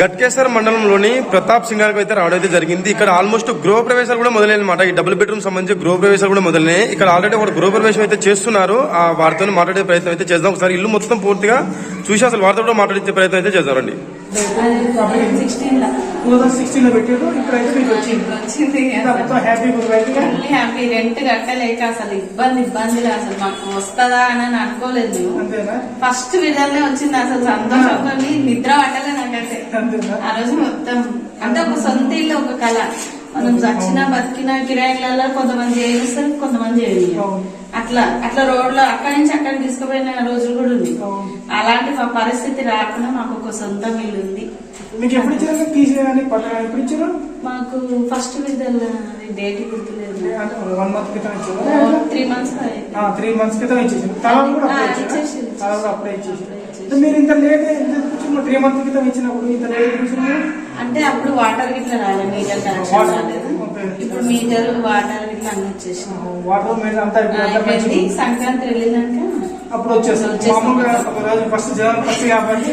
గట్కేశ్వర మండలంలోని ప్రతాప్ సింగార్కి అయితే రావడం అయితే జరిగింది. ఇక్కడ ఆల్మోస్ట్ గృహ ప్రవేశాలు కూడా మొదలైనమాట ఈ డబుల్ బెడ్రూమ్ సంబంధించి గృహ ప్రవేశాలు కూడా మొదలైనాయి ఇక్కడ ఆల్రెడీ ఒక గృహ ప్రవేశం అయితే చేస్తున్నారు. ఆ వారితో మాట్లాడే ప్రయత్నం అయితే చేద్దాం. ఒకసారి ఇల్లు మొత్తం పూర్తిగా చూసి అసలు వారితో కూడా మాట్లాడించే ప్రయత్నం అయితే చేద్దామండి సిక్స్టీన్లో పెట్టారు ఇప్పుడైతే మీకు వచ్చింది. మొత్తం హ్యాపీ రెంట్ కట్టలేక అసలు ఇబ్బంది ఇబ్బందిగా అసలు. మాకు వస్తుందా అని అని అనుకోలేదు ఫస్ట్ విధాలనే వచ్చింది అసలు సంతోషంతో నిద్ర పట్టలే నాకైతే ఆ రోజు మొత్తం అంటే ఒక సొంత ఇల్లు ఒక కళ. మనం చచ్చినా బతికిన కిరాయిలలో కొంతమంది చేయిస్తారు కొంతమంది అవును. అట్లా అట్లా రోడ్లో అక్కడి నుంచి అక్కడికి తీసుకుపోయిన రోజులు కూడా ఉంది. అలాంటి మా పరిస్థితి రాకుండా మాకు ఒక సొంతం ఇల్లు ఉంది. మీకు ఎప్పుడు ఇచ్చారు? పట్టణ ఎప్పుడు ఇచ్చారు? మాకు ఫస్ట్ డేట్ గుర్తులేదు. అంటే వన్ మంత్ క్రితం ఇచ్చారు? త్రీ మంత్స్ త్రీ మంత్స్ క్రితం ఇచ్చేసారు. కూడా కూడా మీరు ఇంత లేట్ త్రీ మంత్స్ క్రితం ఇచ్చినప్పుడు ఇంత లేట్ కూర్చున్నారు? అంటే అప్పుడు వాటర్ గిట్లా రాలేదు మీటర్ కనెక్షన్. రాలేదు. ఇప్పుడు మీటర్ వాటర్ గిట్లా అన్ని మంచిగా సంక్రాంతి వెళ్ళినాక అప్పుడు రోజు ఫస్ట్ జనవరి ఫస్ట్ కాబట్టి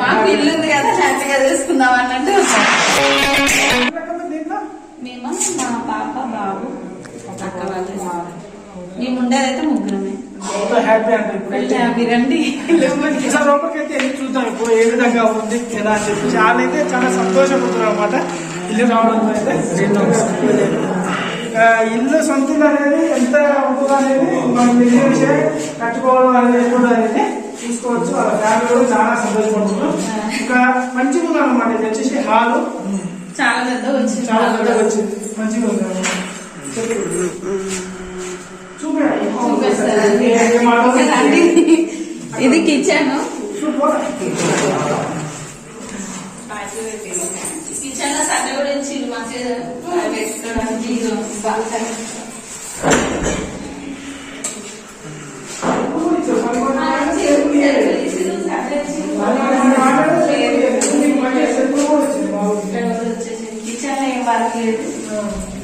మాకు ఇల్లు ఉంది కదా హ్యాపీగా చేసుకుందాం అన్నట్టు మేము? మా పాప బాబు అక్క వాళ్ళు. మేము ఉండేదైతే ముగ్గురమే. ఎంతో హ్యాపీ అంటే ఇప్పుడు రండి. ఈసారి లోపలికి అయితే వెళ్ళి చూద్దాం ఇప్పుడు ఏ విధంగా ఉంది ఎలా అని చెప్పి చాలా అయితే చాలా సంతోషపడుతున్నారు అనమాట ఇల్లు రావడం అయితే ఇల్లు సొంత ఇల్లు అనేది ఎంత ఉంటుందో అనేది మనం విషయం కట్టుకోవడం అనేది కూడా అనేది చూసుకోవచ్చు. వాళ్ళ ఫ్యామిలీ కూడా చాలా సంతోషపడుతున్నారు. ఇంకా మంచిగా ఉన్నారు అనమాట ఇది వచ్చేసి హాల్. చాలా పెద్ద వచ్చింది. చాలా పెద్దగా వచ్చింది. మంచిగా ఉంది ఇది కిచెన్. కిచెన్లో మంచిగా. కిచెన్లో ఏం వర్క్ లేదు.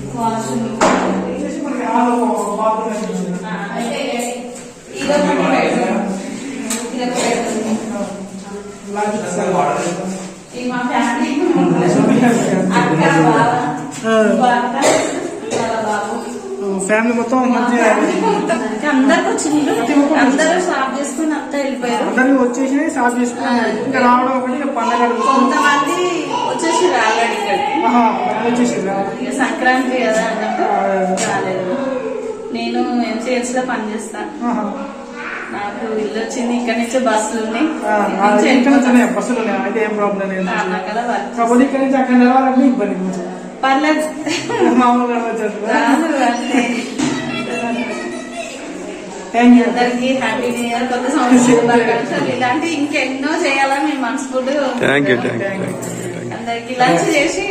ఫ్యామిలీ మొత్తం మంచిగా అందరికి వచ్చిండ్రు అందరూ స్టాప్ చేసుకుని అంతా వెళ్ళిపోయారు. అందరినీ వచ్చేసి సాఫ్ చేసుకున్నారు ఇంకా రావడం ఒకటి పండగ కొంతమంది వచ్చేసి రాగాడు వచ్చేసి ఇక సంక్రాంతి కదా అన్నట్టు? రాలేదు. నేను ఎంసీఎస్లో పనిచేస్తా నాకు ఇల్లు వచ్చింది ఇక్కడ నుంచి బస్సులు ఉన్నాయి. ఇక్కడి నుంచి వెళ్ళిపోతాను. బస్సులు ఉన్నాయి. అయితే ఏం ప్రాబ్లం లేదు. కాకపోతే ఇక్కడ నుంచి అక్కడ నిలవాలంటే ఇబ్బంది పర్లేదు. మామూలుగా అందరికి హ్యాపీ న్యూ ఇయర్ కొత్త సంవత్సరం ఇలాంటి ఇంకెన్నో చేయాలని మనస్ఫూర్తిగా థ్యాంక్ యూ కోరుకుంటున్నాం. థ్యాంక్ యూ థ్యాంక్ యూ అందరికి లంచ్ చేసి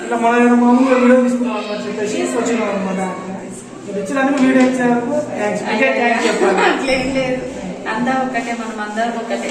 ఇట్లా మన మామూలుగా వీడియో తీసుకున్నాం చెప్పేసి వచ్చినాం అనమాట మీరు ఇచ్చినందుకు వీడియో థ్యాంక్స్ చెప్పాలి. లేదు. అంతా ఒక్కటే మనం అందరం ఒక్కటే.